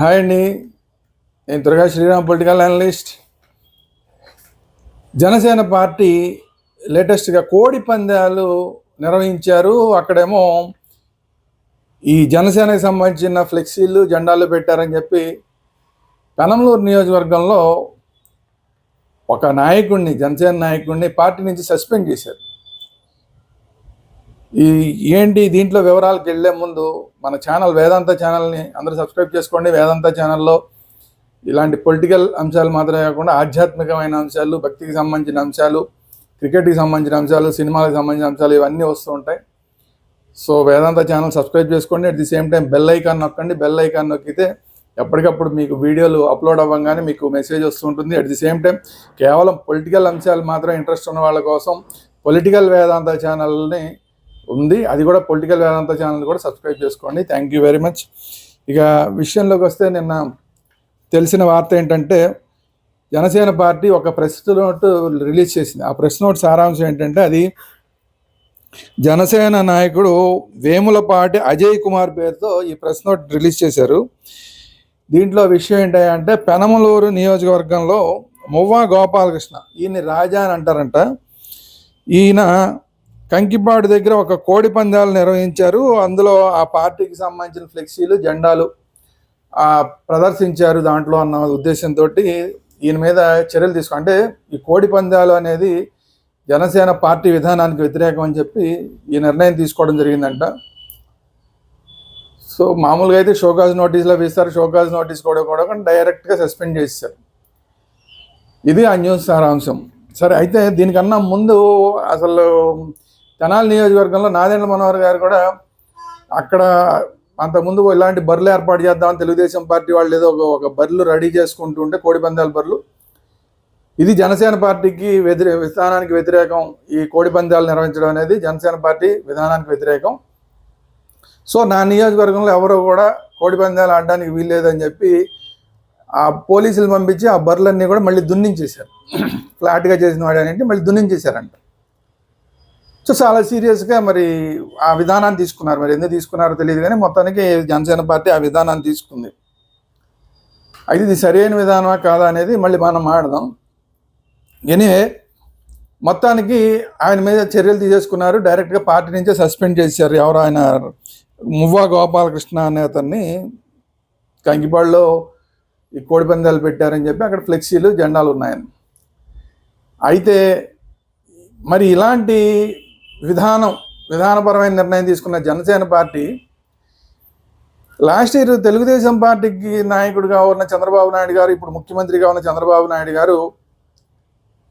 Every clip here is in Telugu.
హాయ్ అండి. నేను Durga Sriram political analyst Janasena party లేటెస్ట్గా కోడి పందాలు నిర్వహించారు. అక్కడేమో ఈ జనసేనకి సంబంధించిన ఫ్లెక్సీలు జెండాలు పెట్టారని చెప్పి కనంలూరు నియోజకవర్గంలో ఒక నాయకుడిని జనసేన నాయకుడిని పార్టీ నుంచి సస్పెండ్ చేశారు. ఈ ఏంటి దీంట్లో వివరాలకు వెళ్ళే ముందు మన ఛానల్ వేదాంత ఛానల్ని అందరూ సబ్స్క్రైబ్ చేసుకోండి. వేదాంత ఛానల్లో ఇలాంటి పొలిటికల్ అంశాలు మాత్రమే కాకుండా ఆధ్యాత్మికమైన అంశాలు భక్తికి సంబంధించిన అంశాలు క్రికెట్కి సంబంధించిన అంశాలు సినిమాలకు సంబంధించిన అంశాలు ఇవన్నీ వస్తూ ఉంటాయి. సో వేదాంత ఛానల్ సబ్స్క్రైబ్ చేసుకోండి. At the same time bell icon నొక్కండి. బెల్ ఐకాన్ నొక్కితే ఎప్పటికప్పుడు మీకు వీడియోలు అప్లోడ్ అవ్వగానే మీకు మెసేజ్ వస్తుంటుంది అట్ ది సేమ్ టైం కేవలం పొలిటికల్ అంశాలు మాత్రం ఇంట్రెస్ట్ ఉన్న వాళ్ళ కోసం పొలిటికల్ వేదాంత ఛానల్ని ఉంది. అది కూడా పొలిటికల్ వేదాంత ఛానల్ కూడా సబ్స్క్రైబ్ చేసుకోండి. థ్యాంక్ యూ వెరీ మచ్ ఇక విషయంలోకి వస్తే నిన్న తెలిసిన వార్త ఏంటంటే జనసేన పార్టీ ఒక ప్రెస్ నోట్ రిలీజ్ చేసింది. ఆ ప్రెస్ నోట్ సారాంశం ఏంటంటే అది జనసేన నాయకుడు వేములపాటి అజయ్ కుమార్ పేరుతో ఈ ప్రెస్ నోట్ రిలీజ్ చేశారు. దీంట్లో విషయం ఏంటంటే పెనమలూరు నియోజకవర్గంలో మువ్వా గోపాలకృష్ణ ఈయన్ని రాజా అని అంటారంట. ఈయన కంకిపాడు దగ్గర ఒక కోడి పందాలు నిర్వహించారు. అందులో ఆ పార్టీకి సంబంధించిన ఫ్లెక్సీలు జెండాలు ప్రదర్శించారు దాంట్లో అన్న ఉద్దేశంతో ఈయన మీద చర్యలు తీసుకో అంటే ఈ కోడి పందాలు అనేది జనసేన పార్టీ విధానానికి వ్యతిరేకం అని చెప్పి ఈ నిర్ణయం తీసుకోవడం జరిగిందంట. సో మామూలుగా అయితే షోకాజ్ నోటీసులో వేస్తారు. షోకాజ్ నోటీస్ కూడా కూడా డైరెక్ట్గా సస్పెండ్ చేశారు ఇది ఆ న్యూస్ సారాంశం. సరే అయితే దీనికన్నా ముందు అసలు తెనాలి నియోజకవర్గంలో నాదెండ్ల మనోహర్ గారు కూడా అక్కడ అంతకుముందు ఇలాంటి బర్రెలు ఏర్పాటు చేద్దామని తెలుగుదేశం పార్టీ వాళ్ళు ఏదో ఒక ఒక బర్రెలు రెడీ చేసుకుంటూ ఉంటే కోడి బర్రెలు. ఇది జనసేన పార్టీకి వ్యతిరే విధానానికి వ్యతిరేకం. ఈ కోడిపందాలు నిర్వహించడం అనేది జనసేన పార్టీ విధానానికి వ్యతిరేకం. సో నా నియోజకవర్గంలో ఎవరో కూడా కోడిపందాలు ఆడడానికి వీల్లేదని చెప్పి ఆ పోలీసులు పంపించి ఆ బర్రెలన్నీ కూడా మళ్ళీ దున్నించేశారు. ఫ్లాట్గా చేసిన వాడని మళ్ళీ దున్నించేశారంట. సో చాలా సీరియస్గా మరి ఆ విధానాన్ని తీసుకున్నారు. మరి ఎందుకు తీసుకున్నారో తెలియదు కానీ మొత్తానికి జనసేన పార్టీ ఆ విధానాన్ని తీసుకుంది. అయితే ఇది సరైన విధానమా కాదా అనేది మళ్ళీ మనం ఆడదాం ఎనివే మొత్తానికి ఆయన మీద చర్యలు తీసేసుకున్నారు. డైరెక్ట్గా పార్టీ నుంచే సస్పెండ్ చేశారు ఎవరు ఆయన మువ్వా గోపాలకృష్ణ అనే అతన్ని. కంకిపాడులో ఈ కోడిపందాలు పెట్టారని చెప్పి అక్కడ ఫ్లెక్సీలు జెండాలు ఉన్నాయని. అయితే మరి ఇలాంటి విధానం విధానపరమైన నిర్ణయం తీసుకున్న Janasena party last year Telugu Desam పార్టీకి నాయకుడిగా ఉన్న చంద్రబాబు నాయుడు గారు ఇప్పుడు ముఖ్యమంత్రిగా ఉన్న చంద్రబాబు నాయుడు గారు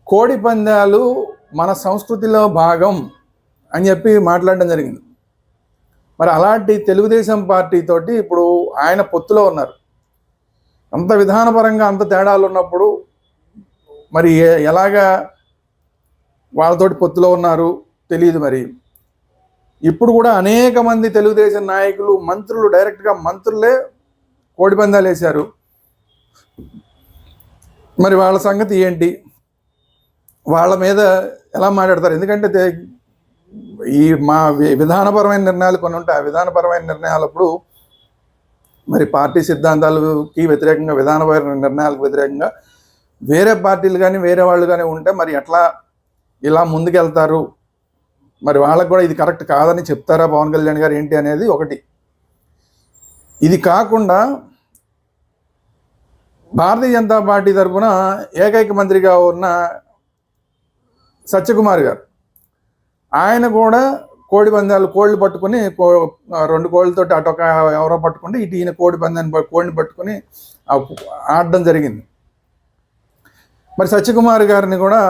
కోడి పందాలు మన సంస్కృతిలో భాగం అని చెప్పి మాట్లాడడం జరిగింది. మరి అలాంటి తెలుగుదేశం పార్టీతోటి ఇప్పుడు ఆయన పొత్తులో ఉన్నారు. అంత విధానపరంగా అంత తేడాలు ఉన్నప్పుడు మరి ఎలాగా వాళ్ళతోటి పొత్తులో ఉన్నారు? తెలియదు మరి. ఇప్పుడు కూడా అనేక మంది తెలుగుదేశం నాయకులు మంత్రులు డైరెక్ట్గా మంత్రులే కోడిపందాలు వేశారు. మరి వాళ్ళ సంగతి ఏంటి? వాళ్ళ మీద ఎలా మాట్లాడతారు? ఎందుకంటే ఈ మా వి- విధానపరమైన నిర్ణయాలు కొన్ని ఉంటాయి. ఆ విధానపరమైన నిర్ణయాలప్పుడు మరి పార్టీ సిద్ధాంతాలకి వ్యతిరేకంగా విధానపరమైన నిర్ణయాలకు వ్యతిరేకంగా వేరే పార్టీలు కానీ వేరే వాళ్ళు కానీ ఉంటే మరి ఎట్లా ఇలా ముందుకెళ్తారు? మరి వాళ్ళకు కూడా ఇది కరెక్ట్ కాదని చెప్తారా పవన్ కళ్యాణ్ గారు ఏంటి అనేది ఒకటి. ఇది కాకుండా భారతీయ జనతా పార్టీ తరఫున ఏకైక మంత్రిగా ఉన్న సత్యకుమార్ గారు ఆయన కూడా కోడి పందాలు కోళ్ళు పట్టుకుని కో రెండు కోళ్ళతో అటొక ఎవరో పట్టుకుంటే ఇటు ఈయన కోడి పందాన్ని కోడిని పట్టుకుని ఆడడం జరిగింది. మరి సత్యకుమార్ గారిని కూడా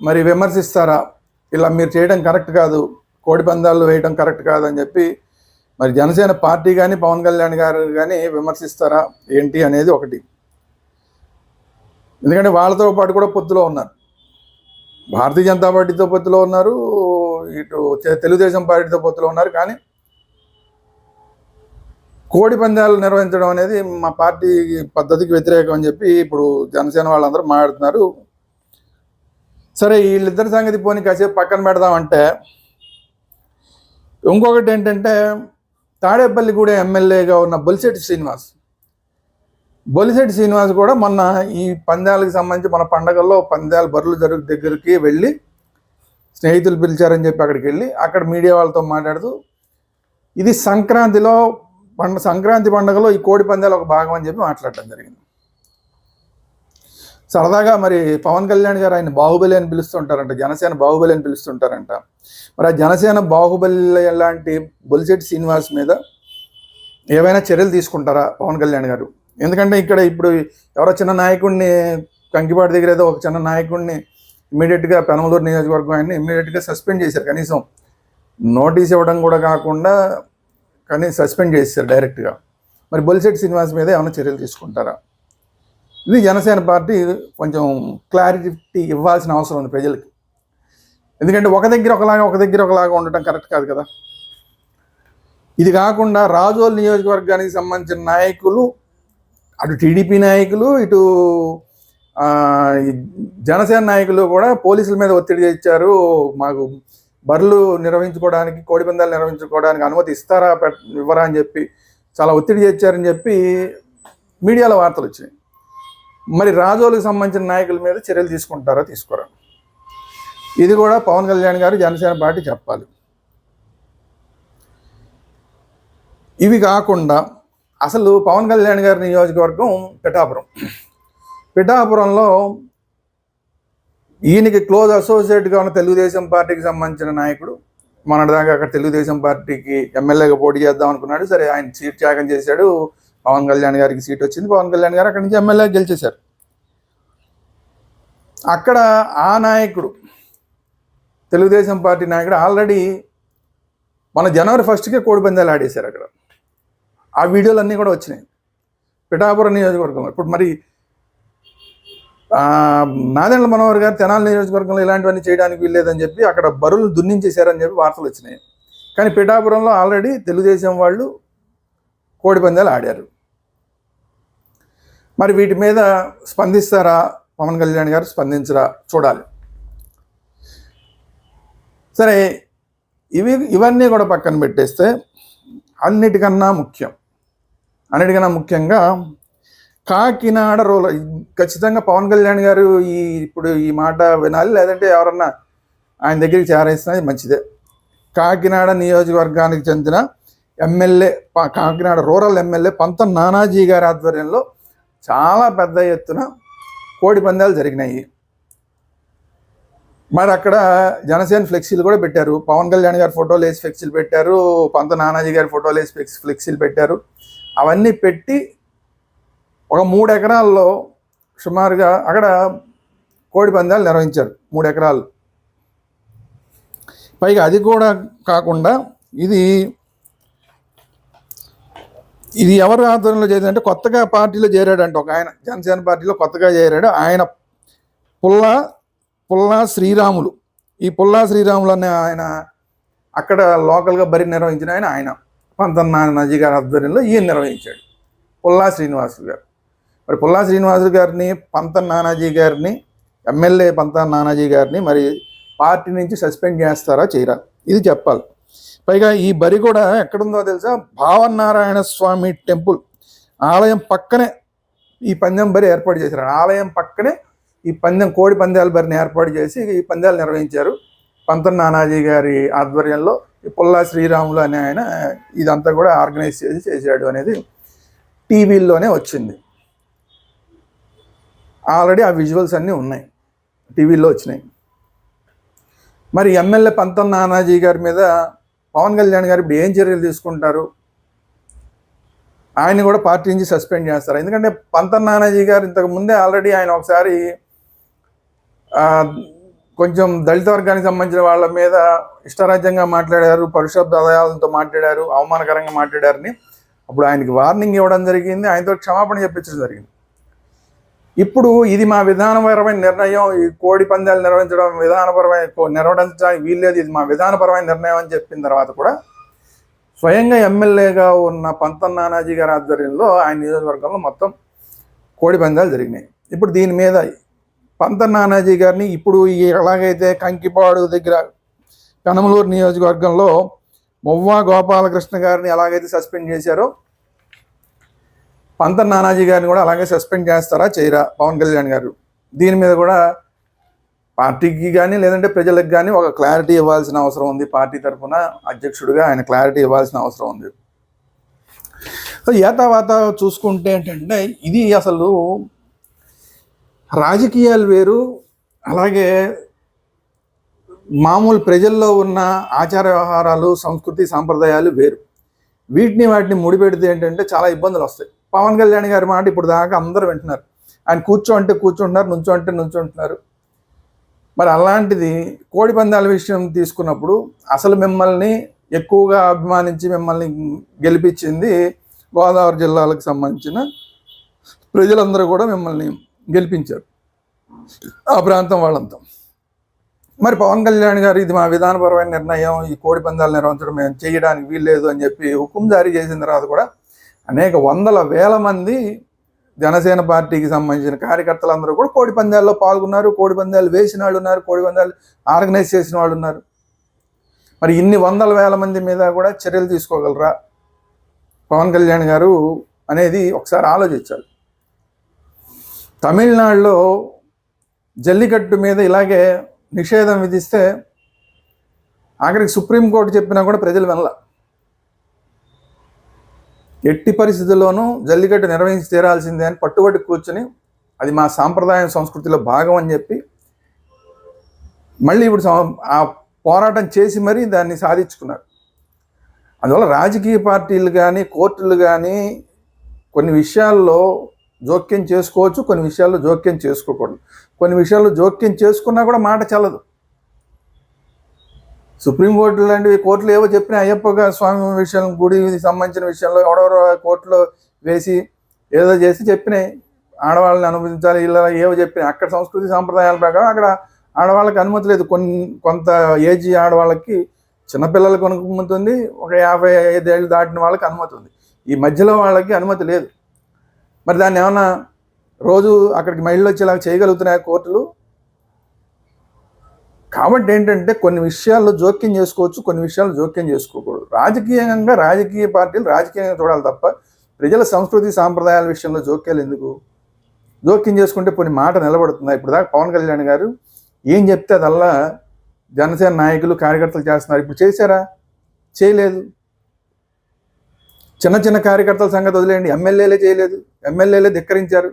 మరి విమర్శిస్తారా? ఇలా మీరు చేయడం కరెక్ట్ కాదు కోడి పందాలు వేయడం కరెక్ట్ కాదు అని చెప్పి మరి జనసేన పార్టీ కానీ పవన్ కళ్యాణ్ గారు కానీ విమర్శిస్తారా ఏంటి అనేది ఒకటి. ఎందుకంటే వాళ్ళతో పాటు కూడా పొత్తులో ఉన్నారు. భారతీయ జనతా పార్టీతో పొత్తులో ఉన్నారు ఇటు తెలుగుదేశం పార్టీతో పొత్తులో ఉన్నారు కానీ కోడి పందాలు నిర్వహించడం అనేది మా పార్టీ పద్ధతికి వ్యతిరేకం అని చెప్పి ఇప్పుడు జనసేన వాళ్ళందరూ మాట్లాడుతున్నారు. సరే వీళ్ళిద్దరి సంగతి పోనీ కాసేపు పక్కన పెడదామంటే ఇంకొకటి ఏంటంటే తాడేపల్లిగూడ ఎమ్మెల్యేగా ఉన్న బొలిశెట్టి శ్రీనివాస్. బొలిశెట్టి శ్రీనివాస్ కూడా మొన్న ఈ పందాలకు సంబంధించి మన పండగల్లో పందాలు బరులు జరుగు దగ్గరికి వెళ్ళి స్నేహితులు పిలిచారని చెప్పి అక్కడికి వెళ్ళి అక్కడ మీడియా వాళ్ళతో మాట్లాడుతూ ఇది సంక్రాంతిలో పండ సంక్రాంతి పండుగలో ఈ కోడి పందాలు ఒక భాగం అని చెప్పి మాట్లాడటం జరిగింది. సరదాగా మరి పవన్ కళ్యాణ్ గారు ఆయన బాహుబలి అని పిలుస్తుంటారంట జనసేన బాహుబలి అని పిలుస్తుంటారంట. మరి ఆ జనసేన బాహుబలి లాంటి బొలిశెట్టి శ్రీనివాస్ మీద ఏవైనా చర్యలు తీసుకుంటారా పవన్ కళ్యాణ్ గారు? ఎందుకంటే ఇక్కడ ఇప్పుడు ఎవరో చిన్న నాయకుడిని కంకిపాటి దగ్గర ఏదో ఒక చిన్న నాయకుడిని ఇమీడియట్గా పెనమలూరు నియోజకవర్గం ఆయన్ని ఇమీడియట్గా సస్పెండ్ చేశారు. కనీసం నోటీస్ ఇవ్వడం కూడా కాకుండా కానీ సస్పెండ్ చేశారు డైరెక్ట్గా. మరి బొలిశెట్టి శ్రీనివాస్ మీద ఏమైనా చర్యలు తీసుకుంటారా? ఇది జనసేన పార్టీ కొంచెం క్లారిటీ ఇవ్వాల్సిన అవసరం ఉంది ప్రజలకి. ఎందుకంటే ఒక దగ్గర ఒకలాగా ఒక దగ్గర ఒకలాగా ఉండటం కరెక్ట్ కాదు కదా. ఇది కాకుండా రాజోల్ నియోజకవర్గానికి సంబంధించిన నాయకులు అటు టీడీపీ నాయకులు ఇటు జనసేన నాయకులు కూడా పోలీసుల మీద ఒత్తిడి తెచ్చారు మాకు బర్రెలు నిర్వహించుకోవడానికి కోడిపందాలు నిర్వహించుకోవడానికి అనుమతి ఇస్తారా ఇవ్వరా అని చెప్పి చాలా ఒత్తిడి చేశారని చెప్పి మీడియాలో వార్తలు వచ్చినాయి. మరి రాజోలకు సంబంధించిన నాయకుల మీద చర్యలు తీసుకుంటారా తీసుకోరా? ఇది కూడా పవన్ కళ్యాణ్ గారు జనసేన పార్టీ చెప్పాలి. ఇవి కాకుండా అసలు పవన్ కళ్యాణ్ గారి నియోజకవర్గం పిఠాపురం. పిఠాపురంలో ఈయనకి క్లోజ్ అసోసియేట్గా ఉన్న తెలుగుదేశం పార్టీకి సంబంధించిన నాయకుడు మొన్నటిదాకా అక్కడ తెలుగుదేశం పార్టీకి ఎమ్మెల్యేగా పోటీ చేద్దాం అనుకున్నాడు. సరే ఆయన సీట్ త్యాగం చేశాడు. పవన్ కళ్యాణ్ గారికి సీట్ వచ్చింది. పవన్ కళ్యాణ్ గారు అక్కడి నుంచి ఎమ్మెల్యే గెలిచేశారు. అక్కడ ఆ నాయకుడు తెలుగుదేశం పార్టీ నాయకుడు ఆల్రెడీ మన జనవరి ఫస్ట్కే కోడిపందాలు ఆడేశారు అక్కడ. ఆ వీడియోలు అన్నీ కూడా వచ్చినాయి. పిఠాపురం నియోజకవర్గం ఇప్పుడు మరి నాదెండ్ల మనోహర్ గారు తెనాలి నియోజకవర్గంలో ఇలాంటివన్నీ చేయడానికి వీల్లేదని చెప్పి అక్కడ బరువులు దున్నించేశారని చెప్పి వార్తలు వచ్చినాయి. కానీ పిఠాపురంలో ఆల్రెడీ తెలుగుదేశం వాళ్ళు కోడిపందాలు ఆడారు. మరి వీటి మీద స్పందిస్తారా? పవన్ కళ్యాణ్ గారు స్పందించరా? చూడాలి. సరే ఇవి ఇవన్నీ కూడా పక్కన పెట్టేస్తే అన్నిటికన్నా ముఖ్యం. అన్నిటికన్నా ముఖ్యంగా కాకినాడ రోల్ ఖచ్చితంగా పవన్ కళ్యాణ్ గారు ఈ ఇప్పుడు ఈ మాట వినాలి లేదంటే ఎవరన్నా ఆయన దగ్గరికి చేరేసినది మంచిదే. కాకినాడ నియోజకవర్గానికి చెందిన MLA Kakinada rural MLA Pantha Nanaji గారి ఆధ్వర్యంలో చాలా పెద్ద ఎత్తున కోడి పందాలు జరిగినాయి. మరి అక్కడ జనసేన ఫ్లెక్సీలు కూడా పెట్టారు. పవన్ కళ్యాణ్ గారి ఫోటోలు వేసి ఫ్లెక్సీలు పెట్టారు. పంత నానాజీ గారి ఫోటోలు వేసి ఫ్లెక్స్ ఫ్లెక్సీలు పెట్టారు. అవన్నీ పెట్టి ఒక మూడు ఎకరాల్లో సుమారుగా అక్కడ కోడి పందాలు నిర్వహించారు. మూడు ఎకరాలు. పైగా అది కూడా కాకుండా ఇది ఇది ఎవరు ఆధ్వర్యంలో అంటే కొత్తగా పార్టీలో చేరాడంట ఒక ఆయన. జనసేన పార్టీలో కొత్తగా చేరాడు ఆయన. పుల్లా పుల్లా శ్రీరాములు. ఈ పుల్లా శ్రీరాములు అనే ఆయన అక్కడ లోకల్గా బరి నిర్వహించిన ఆయన ఆయన. పంతన్న నజీ గారి ఆధ్వర్యంలో ఈయన నిర్వహించాడు. పుల్లా శ్రీనివాసులు గారు. మరి పుల్లా శ్రీనివాసులు గారిని పంతన్ నానాజీ గారిని ఎమ్మెల్యే పంతన్ నానాజీ గారిని మరి పార్టీ నుంచి సస్పెండ్ చేస్తారా చేయరా? ఇది చెప్పాలి. పైగా ఈ బరి కూడా ఎక్కడుందో తెలుసా? భావనారాయణ స్వామి టెంపుల్. ఆలయం పక్కనే ఈ పందెం బరి ఏర్పాటు చేశారు. ఆలయం పక్కనే ఈ పందెం కోడి పందాల బరిని ఏర్పాటు చేసి ఈ పందాలు నిర్వహించారు. పంతన్ నానాజీ గారి ఆధ్వర్యంలో ఈ పుల్లా శ్రీరాములు అనే ఆయన ఇదంతా కూడా ఆర్గనైజ్ చేసి చేశాడు అనేది టీవీల్లోనే వచ్చింది. ఆల్రెడీ ఆ విజువల్స్ అన్నీ ఉన్నాయి. టీవీలో వచ్చినాయి. మరి ఎమ్మెల్యే పంతం నానాజీ గారి మీద పవన్ కళ్యాణ్ గారు ఇప్పుడు ఏం చర్యలు తీసుకుంటారు? ఆయన కూడా పార్టీ నుంచి సస్పెండ్ చేస్తారు. ఎందుకంటే పంతన్ నానాజీ గారు ఇంతకు ముందే ఆల్రెడీ ఆయన ఒకసారి కొంచెం దళిత వర్గానికి సంబంధించిన వాళ్ళ మీద ఇష్టరాజ్యంగా మాట్లాడారు పరుషబ్ దయాలతో మాట్లాడారు అవమానకరంగా మాట్లాడారని అప్పుడు ఆయనకి వార్నింగ్ ఇవ్వడం జరిగింది. ఆయనతో క్షమాపణ చెప్పించడం జరిగింది. ఇప్పుడు ఇది మా విధానపరమైన నిర్ణయం ఈ కోడి పందాలు నిర్వహించడం విధానపరమైన కో- నిర్వహించడానికి వీల్లేదు ఇది మా విధానపరమైన నిర్ణయం అని చెప్పిన తర్వాత కూడా స్వయంగా ఎమ్మెల్యేగా ఉన్న పంతన్ నానాజీ గారి ఆధ్వర్యంలో ఆయన నియోజకవర్గంలో మొత్తం కోడి పందాలు జరిగినాయి. ఇప్పుడు దీని మీద పంతన్ నానాజీ గారిని ఇప్పుడు ఈ ఎలాగైతే కంకిపాడు దగ్గర కనమలూరు నియోజకవర్గంలో మొవ్వా గోపాలకృష్ణ గారిని ఎలాగైతే సస్పెండ్ చేశారో పంత నానాజీ గారిని కూడా అలాగే సస్పెండ్ చేస్తారా చేయరా? పవన్ కళ్యాణ్ గారు. దీని మీద కూడా పార్టీకి కానీ లేదంటే ప్రజలకు కానీ ఒక క్లారిటీ ఇవ్వాల్సిన అవసరం ఉంది. పార్టీ తరఫున అధ్యక్షుడిగా ఆయన క్లారిటీ ఇవ్వాల్సిన అవసరం ఉంది. సో ఏతావాత చూసుకుంటే ఏంటంటే ఇది అసలు రాజకీయాలు వేరు. అలాగే మామూలు ప్రజల్లో ఉన్న ఆచార వ్యవహారాలు సంస్కృతి సాంప్రదాయాలు వేరు. వీటిని వాటిని ముడిపెడితే ఏంటంటే చాలా ఇబ్బందులు వస్తాయి పవన్ కళ్యాణ్ గారి మాట ఇప్పుడు దాకా అందరూ వింటున్నారు. ఆయన కూర్చో అంటే కూర్చుంటున్నారు నుంచో అంటే నుంచుంటున్నారు. మరి అలాంటిది కోడి పందాల విషయం తీసుకున్నప్పుడు అసలు మిమ్మల్ని ఎక్కువగా అభిమానించి మిమ్మల్ని గెలిపించింది గోదావరి జిల్లాలకు సంబంధించిన ప్రజలందరూ కూడా మిమ్మల్ని గెలిపించారు. ఆ ప్రాంతం వాళ్ళంతా. మరి పవన్ కళ్యాణ్ గారు ఇది మా విధానపరమైన నిర్ణయం ఈ కోడి పందాలు నిర్వహించడం మేము చేయడానికి వీల్లేదు అని చెప్పి హుకుం జారీ చేసిన తర్వాత కూడా అనేక వందల వేల మంది జనసేన పార్టీకి సంబంధించిన కార్యకర్తలందరూ కూడా కోడి పందాల్లో పాల్గొన్నారు కోడి పందాలు వేసిన వాళ్ళు ఉన్నారు కోడి పందాలు ఆర్గనైజ్ చేసిన వాళ్ళు ఉన్నారు. మరి ఇన్ని వందల వేల మంది మీద కూడా చర్యలు తీసుకోగలరా? పవన్ కళ్యాణ్ గారు అనేది ఒకసారి ఆలోచించాలి. తమిళనాడులో జల్లికట్టు మీద ఇలాగే నిషేధం విధిస్తే ఆఖరికి సుప్రీంకోర్టు చెప్పినా కూడా ప్రజలు వినలా. ఎట్టి పరిస్థితుల్లోనూ జల్లికట్టు నిర్వహించి తీరాల్సిందే అని పట్టుబట్టి కూర్చొని అది మా సాంప్రదాయం సంస్కృతిలో భాగం అని చెప్పి మళ్ళీ ఇప్పుడు ఆ పోరాటం చేసి మరీ దాన్ని సాధించుకున్నారు. అందువల్ల రాజకీయ పార్టీలు కానీ కోర్టులు కానీ కొన్ని విషయాల్లో జోక్యం చేసుకోవచ్చు కొన్ని విషయాల్లో జోక్యం చేసుకోకూడదు. కొన్ని విషయాల్లో జోక్యం చేసుకున్నా కూడా మాట చల్లదు. సుప్రీంకోర్టు లాంటివి కోర్టులు ఏవో చెప్పినా అయ్యప్ప స్వామి విషయం గుడి సంబంధించిన విషయంలో ఎవడెవరో కోర్టులో వేసి ఏదో చేసి చెప్పినాయి. ఆడవాళ్ళని అనుమతించాలి ఇలా ఏవో చెప్పినాయి. అక్కడ సంస్కృతి సాంప్రదాయాల ప్రకారం అక్కడ ఆడవాళ్ళకి అనుమతి లేదు. కొన్ని కొంత ఏజ్ ఆడవాళ్ళకి చిన్నపిల్లలకు అనుమతి ఉంది ఒక యాభై ఐదేళ్ళు దాటిన వాళ్ళకి అనుమతి ఉంది. ఈ మధ్యలో వాళ్ళకి అనుమతి లేదు. మరి దాన్ని ఏమన్నా రోజు అక్కడికి మహిళలు వచ్చేలాగా చేయగలుగుతున్నాయి కోర్టులు? కాబట్టి ఏంటంటే కొన్ని విషయాల్లో జోక్యం చేసుకోవచ్చు కొన్ని విషయాల్లో జోక్యం చేసుకోకూడదు. రాజకీయంగా రాజకీయ పార్టీలు రాజకీయంగా చూడాలి తప్ప ప్రజల సంస్కృతి సాంప్రదాయాల విషయంలో జోక్యాలు ఎందుకు? జోక్యం చేసుకుంటే కొన్ని మాట నిలబడుతుంది? ఇప్పుడు దాకా పవన్ కళ్యాణ్ గారు ఏం చెప్తే అదల్లా జనసేన నాయకులు కార్యకర్తలు చేస్తున్నారు. ఇప్పుడు చేశారా? చేయలేదు. చిన్న చిన్న కార్యకర్తల సంగతి వదిలేయండి. ఎమ్మెల్యేలే చేయలేదు. ఎమ్మెల్యేలే ధిక్కరించారు.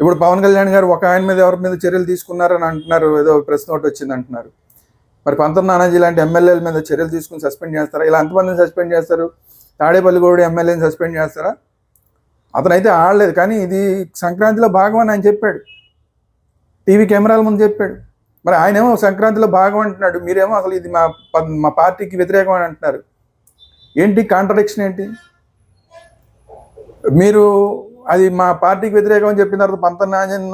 ఇప్పుడు పవన్ కళ్యాణ్ గారు ఒక ఆయన మీద ఎవరి మీద చర్యలు తీసుకున్నారని అంటున్నారు ఏదో ప్రెస్ నోట్ వచ్చింది అంటున్నారు. మరి పంతం నానాజీ లాంటి ఎమ్మెల్యేల మీద చర్యలు తీసుకుని సస్పెండ్ చేస్తారా? ఇలా ఎంతమందిని సస్పెండ్ చేస్తారు? తాడేపల్లిగూడి ఎమ్మెల్యేని సస్పెండ్ చేస్తారా? అతనైతే ఆడలేదు కానీ ఇది సంక్రాంతిలో భాగం అని ఆయన చెప్పాడు. టీవీ కెమెరాల ముందు చెప్పాడు. మరి ఆయనేమో సంక్రాంతిలో భాగం అంటున్నాడు. మీరేమో అసలు ఇది మా ప- మా పార్టీకి వ్యతిరేకం అని అంటున్నారు. ఏంటి కాంట్రడిక్షన్ ఏంటి? మీరు అది మా పార్టీకి వ్యతిరేకం అని చెప్పిన తర్వాత పంత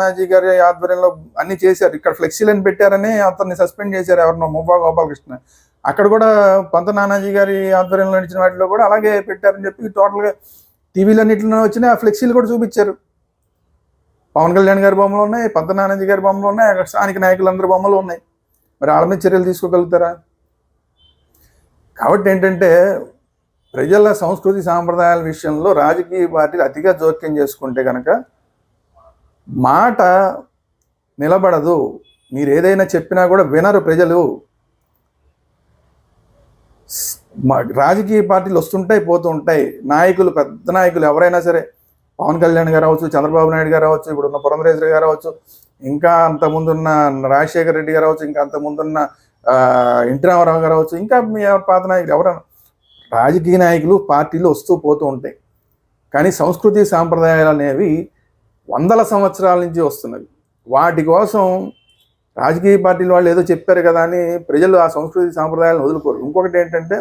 నాజీ గారి ఆధ్వర్యంలో అన్ని చేశారు. ఇక్కడ ఫ్లెక్సీలను పెట్టారని అతన్ని సస్పెండ్ చేశారు ఎవరినో మువ్వా గోపాలకృష్ణ. అక్కడ కూడా పంత నానాజీ గారి ఆధ్వర్యంలో నడిచిన వాటిలో కూడా అలాగే పెట్టారని చెప్పి టోటల్గా టీవీలన్నింటిలో వచ్చిన ఆ ఫ్లెక్సీలు కూడా చూపించారు. పవన్ కళ్యాణ్ గారి బొమ్మలు ఉన్నాయి పంత నానాజీ గారి బొమ్మలు ఉన్నాయి అక్కడ స్థానిక నాయకులందరి బొమ్మలు ఉన్నాయి. మరి వాళ్ళ మీద చర్యలు తీసుకోగలుగుతారా? కాబట్టి ఏంటంటే ప్రజల సంస్కృతి సాంప్రదాయాల విషయంలో రాజకీయ పార్టీలు అతిగా జోక్యం చేసుకుంటే కనుక మాట నిలబడదు. మీరు ఏదైనా చెప్పినా కూడా వినరు ప్రజలు. మా- రాజకీయ పార్టీలు వస్తుంటాయి పోతూ ఉంటాయి నాయకులు పెద్ద నాయకులు ఎవరైనా సరే పవన్ కళ్యాణ్ గారు అవచ్చు చంద్రబాబు నాయుడు గారు అవచ్చు ఇప్పుడు ఉన్న పురంధరేశ్వరి గారు అవచ్చు ఇంకా అంత ముందున్న రాజశేఖర రెడ్డి గారు అవచ్చు ఇంకా అంత ముందున్న ఎన్టీ రామారావు గారు అవచ్చు ఇంకా మీ పాత నాయకులు ఎవరైనా రాజకీయ నాయకులు పార్టీలు వస్తూ పోతూ ఉంటాయి. కానీ సంస్కృతి సాంప్రదాయాలు అనేవి వందల సంవత్సరాల నుంచి వస్తున్నవి. వాటి కోసం రాజకీయ పార్టీల వాళ్ళు ఏదో చెప్పారు కదా అని ప్రజలు ఆ సంస్కృతి సాంప్రదాయాలను వదులుకోరు. ఇంకొకటి ఏంటంటే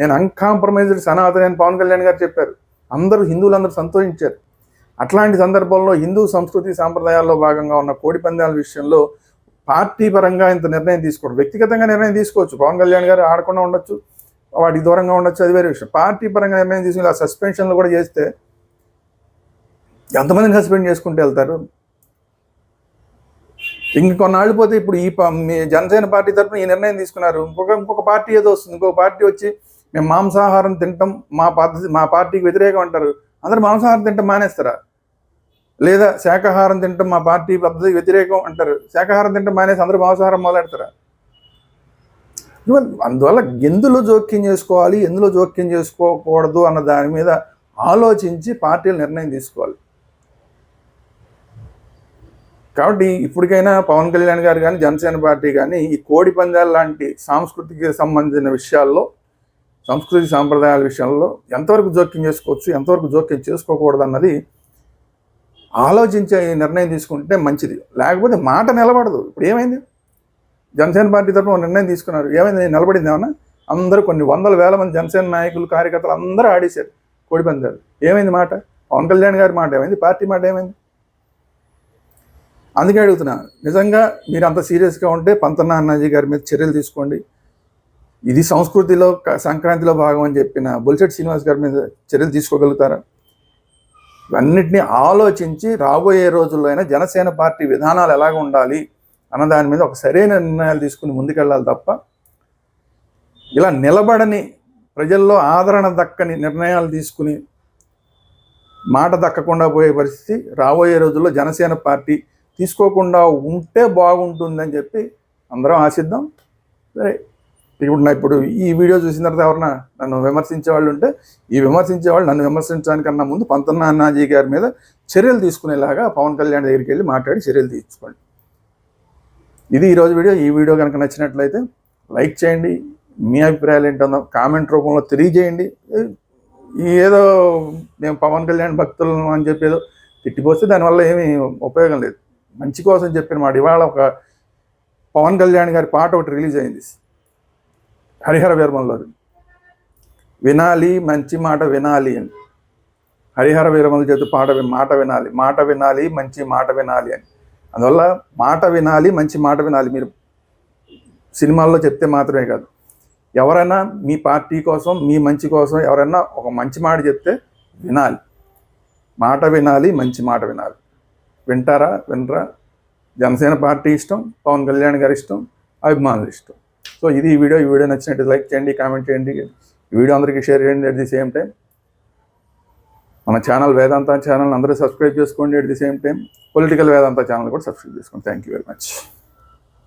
నేను అన్కాంప్రమైజ్డ్ సనాతన అని పవన్ కళ్యాణ్ గారు చెప్పారు. అందరూ హిందువులందరూ సంతోషించారు. అట్లాంటి సందర్భంలో హిందూ సంస్కృతి సాంప్రదాయాల్లో భాగంగా ఉన్న కోడి పందాల విషయంలో పార్టీ పరంగా ఇంత నిర్ణయం తీసుకోవడం వ్యక్తిగతంగా నిర్ణయం తీసుకోవచ్చు. పవన్ కళ్యాణ్ గారు ఆడకుండా ఉండొచ్చు. వాటికి దూరంగా ఉండొచ్చు అది వేరే విషయం. పార్టీ పరంగా నిర్ణయం తీసుకుని ఆ సస్పెన్షన్లు కూడా చేస్తే ఎంతమందిని సస్పెండ్ చేసుకుంటూ వెళ్తారు? ఇంక కొన్నాళ్ళు పోతే ఇప్పుడు ఈ ప- మీ జనసేన పార్టీ తరఫున ఈ నిర్ణయం తీసుకున్నారు. ఇంకొక ఇంకొక పార్టీ ఏదో వస్తుంది. ఇంకొక పార్టీ వచ్చి మేము మాంసాహారం తింటాం మా పద్ధతి మా పార్టీకి వ్యతిరేకం అంటారు. అందరు మాంసాహారం తింటాం మానేస్తారా? లేదా శాకాహారం తింటాం మా పార్టీ పద్ధతి వ్యతిరేకం అంటారు. శాకాహారం తింటాం మానేసి అందరూ మాంసాహారం మొదలెడతారా? ఈవెన్ అందువల్ల ఎందులో జోక్యం చేసుకోవాలి ఎందులో జోక్యం చేసుకోకూడదు అన్న దాని మీద ఆలోచించి పార్టీలు నిర్ణయం తీసుకోవాలి. కాబట్టి ఇప్పటికైనా పవన్ కళ్యాణ్ గారు కానీ జనసేన పార్టీ కానీ ఈ కోడి పందాలు లాంటి సాంస్కృతికి సంబంధించిన విషయాల్లో సంస్కృతి సాంప్రదాయాల విషయంలో ఎంతవరకు జోక్యం చేసుకోవచ్చు ఎంతవరకు జోక్యం చేసుకోకూడదు అన్నది ఆలోచించే నిర్ణయం తీసుకుంటే మంచిది. లేకపోతే మాట నిలబడదు. ఇప్పుడు ఏమైంది? జనసేన పార్టీ తరఫున ఒక నిర్ణయం తీసుకున్నారు. ఏమైంది? నిలబడింది ఏమన్నా? అందరూ కొన్ని వందల వేల మంది జనసేన నాయకులు కార్యకర్తలు అందరూ ఆడేశారు. కోడిపందారు ఏమైంది మాట? పవన్ కళ్యాణ్ గారి మాట ఏమైంది? పార్టీ మాట ఏమైంది? అందుకే అడుగుతున్నా నిజంగా మీరు అంత సీరియస్గా ఉంటే పంతన్న అన్నాజీ గారి మీద చర్యలు తీసుకోండి. ఇది సంస్కృతిలో క- సంక్రాంతిలో భాగం అని చెప్పిన బొలిశెట్టి శ్రీనివాస్ గారి మీద చర్యలు తీసుకోగలుగుతారా? ఇవన్నిటిని ఆలోచించి రాబోయే రోజుల్లో అయినా జనసేన పార్టీ విధానాలు ఎలాగ ఉండాలి? అన్న దాని మీద ఒక సరైన నిర్ణయాలు తీసుకుని ముందుకెళ్ళాలి తప్ప ఇలా నిలబడని ప్రజల్లో ఆదరణ దక్కని నిర్ణయాలు తీసుకుని మాట దక్కకుండా పోయే పరిస్థితి రాబోయే రోజుల్లో జనసేన పార్టీ తీసుకోకుండా ఉంటే బాగుంటుందని చెప్పి అందరం ఆశిద్దాం. సరే ఇప్పుడు నా ఇప్పుడు ఈ వీడియో చూసిన తర్వాత ఎవరన్నా నన్ను విమర్శించే వాళ్ళు ఉంటే ఈ విమర్శించే వాళ్ళు నన్ను విమర్శించడానికన్నా ముందు పంతన్న అన్నాజీ గారి మీద చర్యలు తీసుకునేలాగా పవన్ కళ్యాణ్ దగ్గరికి వెళ్ళి మాట్లాడి చర్యలు తీసుకోండి. ఇది ఈరోజు వీడియో. ఈ వీడియో కనుక నచ్చినట్లయితే లైక్ చేయండి. మీ అభిప్రాయాలు ఏంటో కామెంట్ రూపంలో తెలియజేయండి. ఏదో మేము పవన్ కళ్యాణ్ భక్తులను అని చెప్పి ఏదో తిట్టిపోస్తే దానివల్ల ఏమీ ఉపయోగం లేదు. మంచి కోసం చెప్పిన మాట. ఇవాళ ఒక పవన్ కళ్యాణ్ గారి పాట ఒకటి రిలీజ్ అయింది. హరిహర వీరమంలో వినాలి మంచి మాట వినాలి అని. హరిహర వీరమల చేతి పాట మాట వినాలి మాట వినాలి మంచి మాట వినాలి అని. అందువల్ల మాట వినాలి మంచి మాట వినాలి. మీరు సినిమాల్లో చెప్తే మాత్రమే కాదు. ఎవరైనా మీ పార్టీ కోసం మీ మంచి కోసం ఎవరైనా ఒక మంచి మాట చెప్తే వినాలి. మాట వినాలి మంచి మాట వినాలి. వింటారా వినరా? జనసేన పార్టీ ఇష్టం పవన్ కళ్యాణ్ గారి ఇష్టం అభిమానులు ఇష్టం. సో ఇది ఈ వీడియో. ఈ వీడియో నచ్చినట్టు లైక్ చేయండి కామెంట్ చేయండి. ఈ వీడియో అందరికీ షేర్ చేయండి అట్ ది సేమ్ టైం. మన ఛానల్ వేదాంత ఛానల్ అందరూ సబ్స్క్రైబ్ చేసుకోండి. At the same time political Vedanta channel కూడా సబ్స్క్రైబ్ చేసుకోండి. Thank you very much